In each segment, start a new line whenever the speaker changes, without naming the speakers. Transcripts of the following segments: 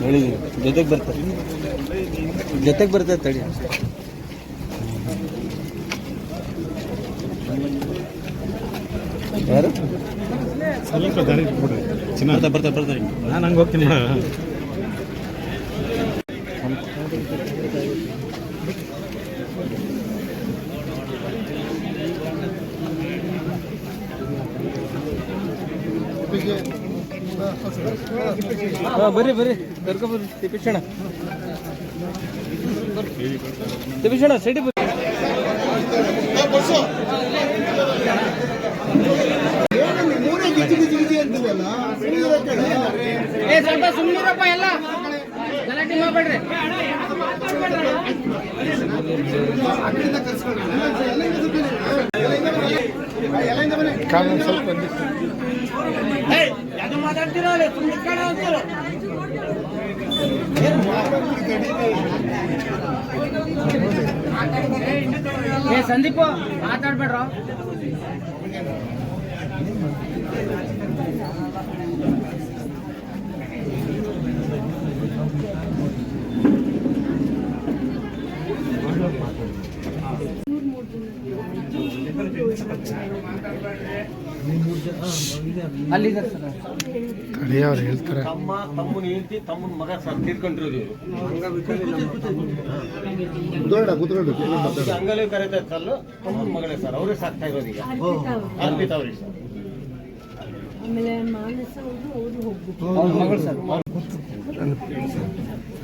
ಹೇಳಿದೀನಿ ಜೊತೆಗೆ ಬರ್ತಾರೆ ಜೊತೆಗೆ ಬರ್ತದೆ ತಡಿ ಯಾರು?
ಸ್ವಲ್ಪ ದಾರಿ ಚಿನ್ನ
ಬರ್ತಾರೆ ಬರ್ತಾರೆ
ನಾನು ಹಂಗೆ ಹೋಗ್ತೀನಿ
ಹಾಂ ಬರ್ರಿ ಬರ್ರಿ. ಕರ್ಕೊಬರ್ರಿ ತಿಪ್ಪಿಸೋಣ ತಿಪ್ಪಿಸೋಣ ಸೈಡಿ ಬರ್ರಿ.
ಸ್ವಲ್ಪ ಸುಮ್ಮನಿರಪ್ಪ ಎಲ್ಲ. ಗಲಾಟೆ ಮಾಡ್ಬೇಡ್ರಿ.
ಸ್ವಲ್ಪ ಎಲ್ಲಿಂದ
ಸ್ವಲ್ಪ
ಕಡೆ ಏ ಸಂದೀಪ್ ಮಾತಾಡ್ಬೇಡ್ರ ಅಲ್ಲಿದ್ದಾರೆ ಸರ್
ತಡಿ ಅವ್ರು ಹೇಳ್ತಾರೆ.
ತಮ್ಮ ತಮ್ಮನ ಹೆಂಡತಿ ತಮ್ಮನ ಮಗ ಸರ್ ತೀರ್ಕೊಂಡಿರೋದು ಹಂಗಲೇ ಕರೀತಾ ಇತ್ತಲ್ಲ ತಮ್ಮನ ಮಗಳೇ ಸರ್ ಅವರೇ ಸಾಕ್ತಾ ಇರೋದು ಈಗ. ಅರ್ಪಿತ ಅವ್ರಿಗೆ ಸರ್.
ಆಮೇಲೆ ಮಾನಸ ಅವರು ಅವರು ಹೋಗ್ಬೇಕು
ಅವ್ರ ಮಗಳು ಸರ್.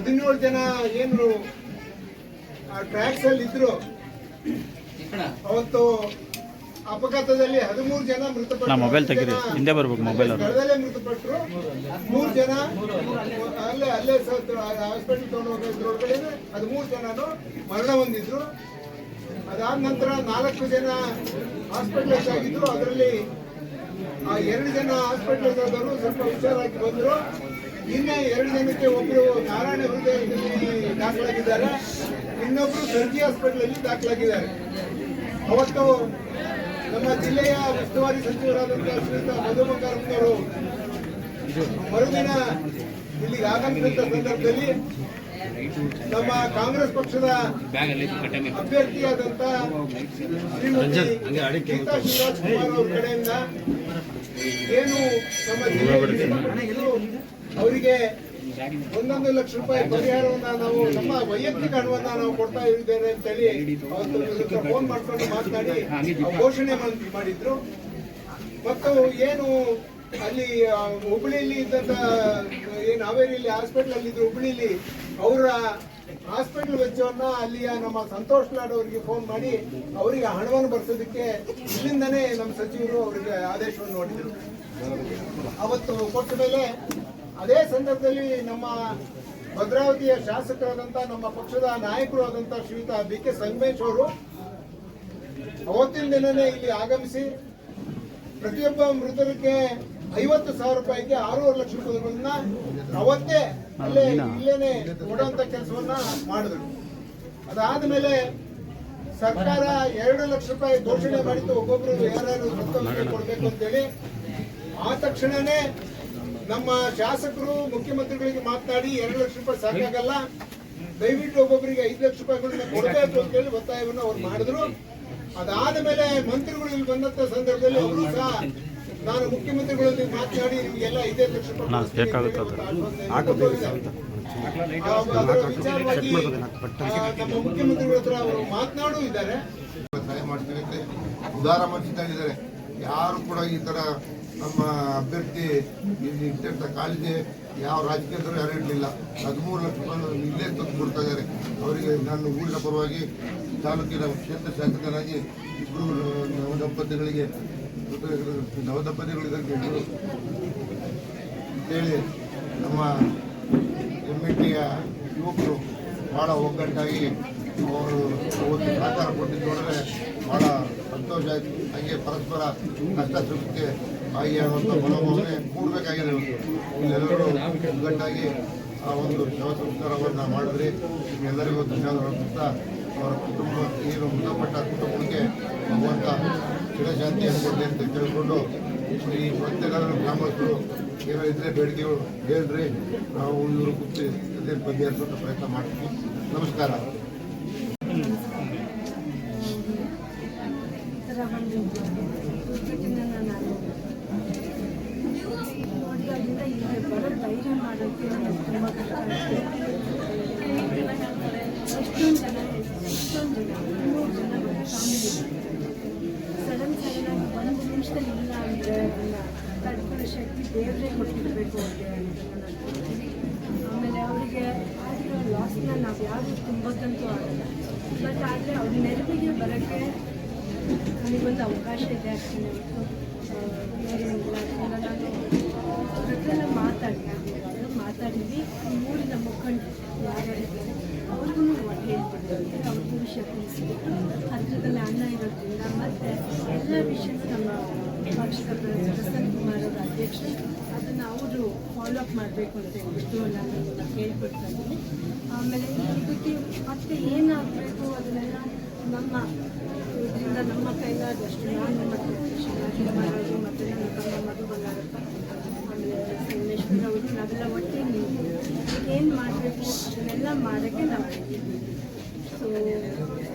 ಹದಿನೇಳು ಜನ ಏನು ಟ್ರ್ಯಾಕ್ಸ್ ಅಲ್ಲಿ ಇದ್ರು. ಅವತ್ತು ಅಪಘಾತದಲ್ಲಿ ಹದಿಮೂರು ಜನ ಮೃತಪಟ್ಟರು
ಮೊಬೈಲ್ ತೆಗೀರಿ. ಹಿಂದೆ ಬರ್ಬೇಕು ಮೊಬೈಲ್.
ಸ್ಥಳದಲ್ಲೇ ಮೃತಪಟ್ಟರು ಮೂರು ಜನ ಅಲ್ಲೇ ಅಲ್ಲೇ ಹಾಸ್ಪಿಟಲ್ ತಗೊಂಡು ಹೋಗೋದ್ರೊಳಗಡೆ ಹದಿಮೂರು ಜನನು ಮರಣ ಹೊಂದಿದ್ರು. ಅದಾದ ನಂತರ ನಾಲ್ಕು ಜನ ಹಾಸ್ಪಿಟಲೈಸ್ ಆಗಿದ್ರು. ಅದರಲ್ಲಿ ಆ ಎರಡು ಜನ ಹಾಸ್ಪಿಟಲ್ ಆದವರು ಸ್ವಲ್ಪ ಹುಷಾರಾಗಿ ಬಂದ್ರು. ಇನ್ನೇ ಎರಡು ನಿಮಿಷಕ್ಕೆ ಒಬ್ಬರು ನಾರಾಯಣ ಹೃದಯ ದಾಖಲಾಗಿದ್ದಾರೆ. ಇನ್ನೊಬ್ರು ಸರ್ಜಿ ಹಾಸ್ಪಿಟಲ್ ದಾಖಲಾಗಿದ್ದಾರೆ. ಅವತ್ತು ನಮ್ಮ ಜಿಲ್ಲೆಯ ಉಸ್ತುವಾರಿ ಸಚಿವರಾದಂತಹ ಶ್ರೀಯುತ ಮಧು ಬಂಗಾರಪ್ಪನವರು ಮರುದಿನ ಇಲ್ಲಿಗೆ ಆಗಮಿಸಿದಂತ ಸಂದರ್ಭದಲ್ಲಿ ನಮ್ಮ ಕಾಂಗ್ರೆಸ್ ಪಕ್ಷದ ಅಭ್ಯರ್ಥಿಯಾದಂತಹ ಶ್ರೀಮತಿ ಗೀತಾ ಶಿವರಾಜ್ ಕುಮಾರ್ ಅವರ ಕಡೆಯಿಂದ ಏನು ನಮ್ಮ ಅವರಿಗೆ ಒಂದೊಂದು ಲಕ್ಷ ರೂಪಾಯಿ ಪರಿಹಾರವನ್ನ ನಾವು ನಮ್ಮ ವೈಯಕ್ತಿಕ ಹಣವನ್ನ ನಾವು ಕೊಡ್ತಾ ಇದ್ದೇವೆ ಅಂತೇಳಿ ಹೇಳಿ ಫೋನ್ ಮಾಡ್ಕೊಂಡು ಮಾತನಾಡಿ ಘೋಷಣೆ ಮಾಡ್- ಮಾಡಿದ್ರು. ಮತ್ತು ಏನು ಅಲ್ಲಿ ಹುಬ್ಳಿಲಿ ಇದ್ದಂತ, ಏನು ಹಾವೇರಿಯಲ್ಲಿ ಹಾಸ್ಪಿಟಲ್ ಅಲ್ಲಿ ಇದ್ರು ಹುಬ್ಳಿಲಿ ಅವರ ಹಾಸ್ಪಿಟಲ್ ವೆಚ್ಚವನ್ನ ಅಲ್ಲಿಯ ನಮ್ಮ ಸಂತೋಷ್ ಲಾಡ್ ಅವರಿಗೆ ಫೋನ್ ಮಾಡಿ ಅವರಿಗೆ ಹಣವನ್ನು ಬರ್ಸೋದಕ್ಕೆ ಇಲ್ಲಿಂದನೇ ನಮ್ಮ ಸಚಿವರು ಅವರಿಗೆ ಆದೇಶವನ್ನು ನೋಡಿದರು. ಅವತ್ತು ಕೊಟ್ಟ ಮೇಲೆ ಅದೇ ಸಂದರ್ಭದಲ್ಲಿ ನಮ್ಮ ಭದ್ರಾವತಿಯ ಶಾಸಕರಾದಂತ ನಮ್ಮ ಪಕ್ಷದ ನಾಯಕರು ಆದಂತ ಶ್ರೀಯುತ ಬಿ ಕೆ ಸಂಗಮೇಶ್ ಅವರು ಅವತ್ತಿನ ದಿನನೇ ಇಲ್ಲಿ ಆಗಮಿಸಿ ಪ್ರತಿಯೊಬ್ಬ ಮೃತರಿಗೆ ಐವತ್ತು ಸಾವಿರ ರೂಪಾಯಿಗೆ ಆರೂವರೆ ಲಕ್ಷ ರೂಪಾಯಿಗಳನ್ನ ಅವತ್ತೇ ಅಲ್ಲೇ ಇಲ್ಲೇನೆ ಕೊಡುವಂತ ಕೆಲಸವನ್ನ ಮಾಡಿದ್ರು. ಅದಾದ ಮೇಲೆ ಸರ್ಕಾರ ಎರಡು ಲಕ್ಷ ರೂಪಾಯಿ ಘೋಷಣೆ ಮಾಡಿದ್ದು ಒಬ್ಬೊಬ್ರು ಯಾರು ಕೊಡ್ಬೇಕು ಅಂತೇಳಿ. ಆ ತಕ್ಷಣನೇ ನಮ್ಮ ಶಾಸಕರು ಮುಖ್ಯಮಂತ್ರಿಗಳಿಗೆ ಮಾತನಾಡಿ ಎರಡು ಲಕ್ಷ ರೂಪಾಯಿ ಸಾಕಾಗಲ್ಲ. ದಯವಿಟ್ಟು ಒಬ್ಬೊಬ್ಬರಿಗೆ ಐದು ಲಕ್ಷ ರೂಪಾಯಿಗಳನ್ನ ಕೊಡಬೇಕು ಅಂತೇಳಿ ಒತ್ತಾಯವನ್ನು ಅವ್ರು ಮಾಡಿದ್ರು. ಅದಾದ ಮೇಲೆ ಮಂತ್ರಿಗಳು ಇಲ್ಲಿ ಬಂದಂತ ಸಂದರ್ಭದಲ್ಲಿ ಅವರು ಸಹ ನಾನು ಮುಖ್ಯಮಂತ್ರಿಗಳೊಂದಿಗೆ ಮಾತನಾಡಿ ನಿಮಗೆಲ್ಲ ಐದೈದು ಲಕ್ಷ ನಮ್ಮ ಮುಖ್ಯಮಂತ್ರಿಗಳ ಹತ್ರ ಅವರು ಮಾತನಾಡೂ ಇದ್ದಾರೆ.
ಸಹಾಯ ಮಾಡ್ತೀವಿ ಅಂತ ಉದಾರ ಮನಸ್ಸಿದ್ದಾರೆ ಯಾರು ಕೂಡ ಈ ತರ ನಮ್ಮ ಅಭ್ಯರ್ಥಿ ಇಲ್ಲಿ ಇಟ್ಟಿರ್ತ ಕಾಲಿಗೆ ಯಾವ ರಾಜಕೀಯದಲ್ಲೂ ಯಾರು ಇರಲಿಲ್ಲ. ಹದಿಮೂರು ಲಕ್ಷ ರೂಪಾಯಿ ಇಲ್ಲೇ ತಂದು ಕೊಡ್ತಾ ಇದ್ದಾರೆ. ಅವರಿಗೆ ನಾನು ಊರಿನ ಪರವಾಗಿ ತಾಲೂಕಿನ ಕ್ಷೇತ್ರ ಶಾಸಕರಾಗಿ ಇಬ್ಬರು ದಂಪತಿಗಳಿಗೆ ನವದಂಪತಿಗಳಿದ್ದಾರೆ ಅಂತೇಳಿ ನಮ್ಮ ಎಂ ಎ ಟಿಯ ಯುವಕರು ಭಾಳ ಒಗ್ಗಟ್ಟಾಗಿ ಅವರು ಒಂದು ಸಹಕಾರ ಕೊಟ್ಟಿದ್ದು ನೋಡಿದ್ರೆ ಭಾಳ ಸಂತೋಷ ಆಯಿತು. ಹಾಗೆ ಪರಸ್ಪರ ಕಷ್ಟ ಸುಖಕ್ಕೆ ಭಾಗಿಯಾಗುವಂಥ ಮನೋಭಾವನೆ ಕೂಡಬೇಕಾಗಿದೆ ಇಲ್ಲೆಲ್ಲರೂ ಒಗ್ಗಟ್ಟಾಗಿ ಆ ಒಂದು ಶವ ಸಂಸ್ಕಾರವನ್ನು ಮಾಡಿದ್ರಿ. ಎಲ್ಲರಿಗೂ ಧನ್ಯವಾದ ಅವರ ಕುಟುಂಬ ಏನು ಮೃತಪಟ್ಟ ಕುಟುಂಬಕ್ಕೆ ಭಗವಂತ ಚಿರಶಾಂತಿ ಅನ್ಕೊಡ್ಲಿ ಅಂತ ಕೇಳಿಕೊಂಡು ಈ ಪ್ರತ್ಯೇಕ ಗ್ರಾಮಸ್ಥರು ಏನೋ ಇದ್ರೆ ಬೇಡಿಕೆಗಳು ಹೇಳ್ರಿ. ನಾವು ಇವರು ಕೂತು ಅದೇ ಬಗೆಹರಿಸೋಕೆ ಪ್ರಯತ್ನ ಮಾಡ್ತೀವಿ. ನಮಸ್ಕಾರ.
ಮಾಡೋಕ್ಕೆ ನನಗೆ ತುಂಬ ಕಷ್ಟ ಆಗುತ್ತೆ ಎಷ್ಟೊಂದು ಜನ ಎಷ್ಟೊಂದು ಜನ ಮೂರು ಜನ ಫ್ಯಾಮಿಲಿ ಸಡನ್ ಸಡನ್ ಆಗಿ ಒಂದು ನಿಮಿಷದಲ್ಲಿ ಇಲ್ಲ ಅಂದರೆ ಅದನ್ನು ತಡ್ಕೊಳ್ಳೋ ಶಕ್ತಿ ದೇವರೇ ಕೊಟ್ಟಿರಬೇಕು ಅಂತ ಆಮೇಲೆ ಅವರಿಗೆ ಆಗಿರೋ ಲಾಸ್ನ ನಾವು ಯಾರು ತುಂಬೋದಂತೂ ಆಗಲ್ಲ. ಬಟ್ ಆದರೆ ಅವ್ರ ನೆರವಿಗೆ ಬರೋಕ್ಕೆ ನನಗೊಂದು ಅವಕಾಶ ಇದೆ ಅಷ್ಟೇ ನಾನು ಅವ್ರ ಹತ್ರ ಎಲ್ಲ ಮಾತಾಡಿದ್ವಿ. ಊರಿನ ಮುಖಂಡರು ಯಾರ್ಯಾರಿದ್ದಾರೆ ಅವ್ರಿಗೂ ಹೇಳ್ಬಿಡ್ತೀನಿ ಅವ್ರಿಗೂ ವಿಷಯ ತಿಳಿಸ್ಬಿಟ್ಟು ಹತ್ತಿರದಲ್ಲಿ ಅನ್ನ ಇರೋದ್ರಿಂದ ಮತ್ತು ಎಲ್ಲ ವಿಷಯನೂ ನಮ್ಮ ಪ್ರ- ಪ್ರಸನ್ನ ಕುಮಾರ್ ಅವರ ಅದನ್ನು ಅವರು ಫಾಲೋ ಅಪ್ ಮಾಡಬೇಕು ಅಂತ ಹೇಳ್ಬಿಟ್ಟು ನಾನು ಕೇಳ್ಬಿಡ್ತಾ ಇದ್ದೀನಿ. ಆಮೇಲೆ ಇದಕ್ಕೆ ಮತ್ತೆ ಏನಾಗಬೇಕು ಅದನ್ನೆಲ್ಲ ನಮ್ಮ, ಇದರಿಂದ ನಮ್ಮ ಕೈಲಾದಷ್ಟು ನಾನು ಮತ್ತು ಶಿವರಾಜ್ ಕುಮಾರ್ ಅವರು ಮತ್ತು ನನ್ನ ತಮ್ಮ ಮಧು ಬಂಗಾರಪ್ಪ ಆಮೇಲೆ ಸಂಗಮೇಶ್ವರ ಅವರು, ನಾವೆಲ್ಲ ಒಟ್ಟಿಗೆ ಏನು ಮಾಡಬೇಕು ಅದನ್ನೆಲ್ಲ ಮಾಡೋಕ್ಕೆ ನಾವು ಸೊ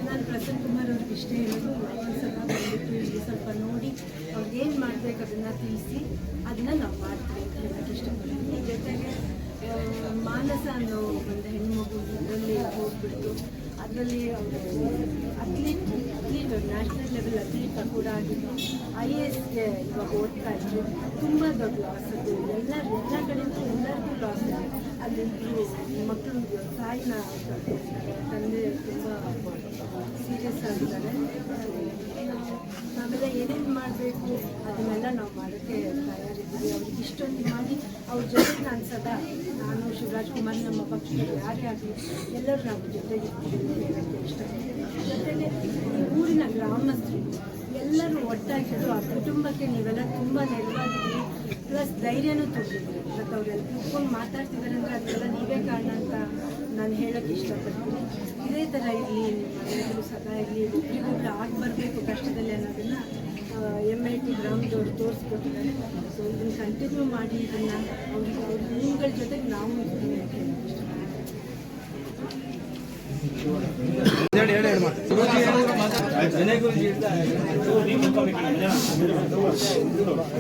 ನಾನು ಪ್ರಸನ್ನ ಕುಮಾರ್ ಅವ್ರಿಗೆ ಇಷ್ಟ ಹೇಳೋದು ಒಂದ್ಸಲ ಬಂದ್ಬಿಟ್ಟು ಇಲ್ಲಿ ಸ್ವಲ್ಪ ನೋಡಿ ಅವ್ರಿಗೆ ಏನು ಮಾಡಬೇಕು ಅದನ್ನು ತಿಳಿಸಿ, ಅದನ್ನ ನಾವು ಮಾಡ್ತೀವಿ. ಅಂತ ಇಷ್ಟಪಡ್ತೀನಿ ಜೊತೆಗೆ ಮಾನಸ ಅನ್ನೋ ಒಂದು ಹೆಣ್ಮಗು ಇದರಲ್ಲಿ ಹೋಗ್ಬಿಟ್ಟು ಅದರಲ್ಲಿ ಅವರು athlete athlete national level athlete ಕೂಡ ಆಗಿದ್ದು ಐ ಎ ಎಸ್ಗೆ ಇವಾಗ ಓದ್ತಾ ಇದ್ರು. ತುಂಬ ದೊಡ್ಡ ಲಾಸ್ ಅದು. ಎಲ್ಲ ಎಲ್ಲ ಕಡೆಯಿಂದ ಎಲ್ಲರಿಗೂ ಲಾಸ್ ಇದೆ ಅಲ್ಲಿಬ್ಬರು ಮಕ್ಕಳು ತಾಯಿನ ತಂದೆ ತುಂಬ ಸೀರಿಯಸ್ ಆಗಿದ್ದಾರೆ. ಆಮೇಲೆ ಏನೇನು ಮಾಡಬೇಕು ಅದನ್ನೆಲ್ಲ ನಾವು ಮಾಡೋಕ್ಕೆ ತಯಾರಿದ್ದೀವಿ. ಅವ್ರಿಗೆ ಇಷ್ಟೊಂದು ಮಾಡಿ ಅವ್ರ ಜೊತೆ ನಾನು ಸದಾ, ನಾನು ಶಿವರಾಜ್ ಕುಮಾರ್ ನಮ್ಮ ಪಕ್ಷದಲ್ಲಿ ಯಾರೇ ಆಗಲಿ ಎಲ್ಲರೂ ನಾವು ಜೊತೆಗಿರ್ತೀವಿ ಅಂತ ಹೇಳೋಕ್ಕೆ ಇಷ್ಟಪಡ್ತೀನಿ. ಜೊತೆಗೆ ಈ ಊರಿನ ಗ್ರಾಮಸ್ಥರು ಎಲ್ಲರೂ ಒಟ್ಟಾಗಿದ್ದು ಆ ಕುಟುಂಬಕ್ಕೆ ನೀವೆಲ್ಲ ತುಂಬ ನೆರವಾಗಿದ್ದೀರಿ. ಪ್ಲಸ್ ಧೈರ್ಯನೂ ತುಂಬಿದ್ದೀರಿ. ಮತ್ತು ಅವರೆಲ್ಲ ಕೂತ್ಕೊಂಡು ಮಾತಾಡ್ತಿದ್ದಾರೆ ಅಂದರೆ ಅದೆಲ್ಲ ನೀವೇ ಕಾರಣ ಅಂತ ನಾನು ಹೇಳೋಕ್ಕೆ ಇಷ್ಟಪಡ್ತೀನಿ. ಇದೇ ಥರ ಇರಲಿ ನಿಮ್ಮೆಲ್ಲರೂ ಸದಾ ಇರಲಿ. ಒಬ್ರಿಗೊಬ್ರು ಆಗಿ ಕಷ್ಟದಲ್ಲಿ ಅನ್ನೋದನ್ನು ಎಂ ಐ ಟಿ ಗ್ರಾಮದವ್ರು ತೋರಿಸ್ಕೊಟ್ಟಿದ್ದಾರೆ. ಸೊ ಇದನ್ನು ಕಂಟಿನ್ಯೂ ಮಾಡಿ ಇದನ್ನು ಅವ್ರಿಗೆ ಅವ್ರ ನಿಮ್ಗಳ ಜೊತೆಗೆ ನಾವು ಇರ್ತೀವಿ ಅಂತ ಹೇಳೋಕ್ಕೆ ಇಷ್ಟಪಡ್ತೀನಿ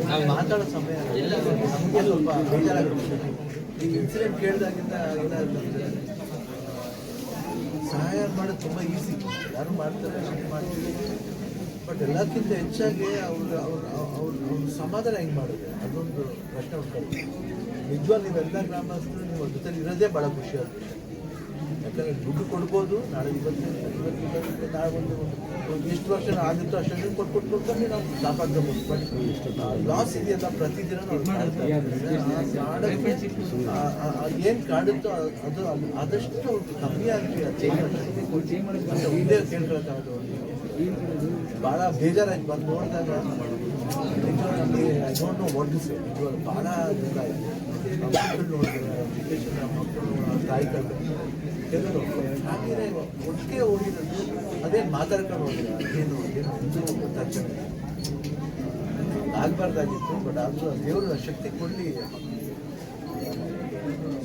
ನಾವು ಮಾತಾಡೋ ಸಮಯ ನಮಗೆ ಸ್ವಲ್ಪ ಬೇಜಾರಾಗುತ್ತೆ ಈಗ ಇನ್ಸಿಡೆಂಟ್ ಕೇಳಿದಾಗಿಂದ ಸಹಾಯ ಮಾಡೋದು ತುಂಬ ಈಸಿ ಯಾರು ಮಾಡ್ತಾರೆ ಮಾಡ್ತೀವಿ. ಬಟ್ ಎಲ್ಲಕ್ಕಿಂತ ಹೆಚ್ಚಾಗಿ ಅವ್ರು, ಅವ್ರ ಅವ್ರ ಅವ್ರ ಸಮಾಧಾನ ಹೆಂಗೆ ಮಾಡೋದು? ಅದೊಂದು ಪ್ರಶ್ನೆ ಉಂಟು. ನಿಜವಾಗಿ ನೀವೆಲ್ಲ ಗ್ರಾಮಸ್ಥರು, ನೀವು ಜೊತೆಲಿ ಜೊತೆ ಇರೋದೇ ಭಾಳ ಖುಷಿ ಆಗುತ್ತೆ ಯಾಕಂದರೆ ದುಡ್ಡು ಕೊಡ್ಬೋದು ನಾಳೆ ಇವತ್ತು ಇವತ್ತು ನಾಳೆ ಒಂದು ಎಷ್ಟು ವರ್ಷ ಆಗುತ್ತೋ ಅಷ್ಟು ಕೊಟ್ಕೊಟ್ಟು ಕೊಟ್ಟು ಕೊಟ್ಕೊಂಡು ನಾವು ಕಾಪಾಡ್ಕೋಬೋದು. ಬಟ್ ಲಾಸ್ ಇದೆಯಲ್ಲ ಪ್ರತಿದಿನ ಏನ್ ಕಾಡುತ್ತೋ ಅದು ಆದಷ್ಟು ಕಮ್ಮಿ ಆಗಿ ಬಹಳ ಭಾಳ ಬೇಜಾರಾಯ್ತು. ಬಂದು ನೋಡಿದಾಗ ಬಹಳ ನಮಗೆ I don't know what is ನಿಜವಾಗ್ಲೂ ಭಾಳ ದುಃಖ ಆಯಿತು. ಮಕ್ಕಳು ತಾಯಿ ಒಟ್ಟಿಗೆ ಹೋಗಿರೋದು ಅದೇ ಮಾತಾಡ್ಕೊಂಡು ಏನು ಆಗಬಾರ್ದಾಗಿತ್ತು ಬಟ್ ಆದರೂ ದೇವರು ಶಕ್ತಿ ಕೊಡಲಿ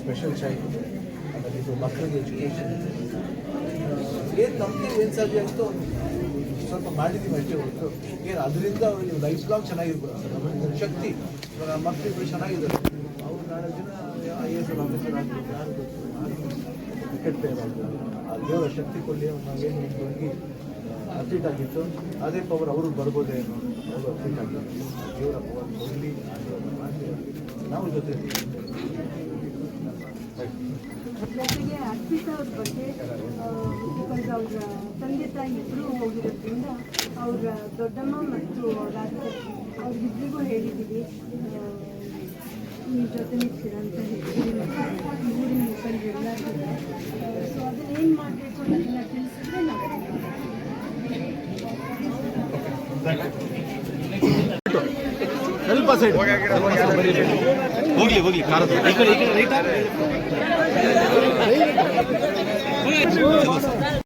ಸ್ಪೆಷಲ್ ಚೈಲ್ಡ್ ಮಕ್ಕಳಿಗೆ ಎಜುಕೇಷನ್ ಏನು ನಮಗೆ ಏನು ಸಾಧ್ಯ ಸ್ವಲ್ಪ ಮಾಡಿದ್ದೀವಿ ಅಷ್ಟೇ ಹೊರತು ಏನು ಅದರಿಂದ ಅವರಿಗೆ ಲೈಫ್ ಲಾಂಗ್ ಚೆನ್ನಾಗಿರ್ಬೋದು ಶಕ್ತಿ ಮಕ್ಕಳಿಗೂ ಚೆನ್ನಾಗಿದ್ದಾರೆ ನಾಳೆ ದಿನ ಐ ಆಗ್ತಾರೆ ಆ ದೇವರ ಶಕ್ತಿ ಕೊಡಲಿ ನಾವೇನು ಹೋಗಿ ಅತ್ಲೀಟ್ ಆಗಿತ್ತು ಅದೇ ಪವರ್ ಅವರು ಬರ್ಬೋದೇನೋ ಅವರು ಅತ್ಲೀಟ್ ಆಗಿತ್ತು ದೇವರ ಪವರ್ ಕೊಡಲಿ ನಾವು ಜೊತೆ
ಅವ್ರ ತಂದೆ ತಾಯಿ ಇಬ್ಬರು ಹೋಗಿರೋದ್ರಿಂದ ಅವರ ದೊಡ್ಡಮ್ಮ ಮತ್ತು ಅವರ ಅತ್ತೆ ಅವ್ರ ಎಲ್ಲರಿಗೂ ಹೇಳಿದ್ದೀವಿ. ನಿಮ್ಮ ಜೊತೆ ನಿಲ್ತೀರ ಅಂತ ಹೇಳ್ತೀವಿ ಊರಿನ ಮುಖಂಡರು ಎಲ್ಲರಿಗೂ ಸೊ ಅದನ್ನ ಏನು ಮಾಡಬೇಕು ಅನ್ನೋದನ್ನ ತಿಳಿಸಿದ್ರೆ ನಾವು
ಹೋಗ್ಲಿ ಹೋಗ್ಲಿ ಕಾರದ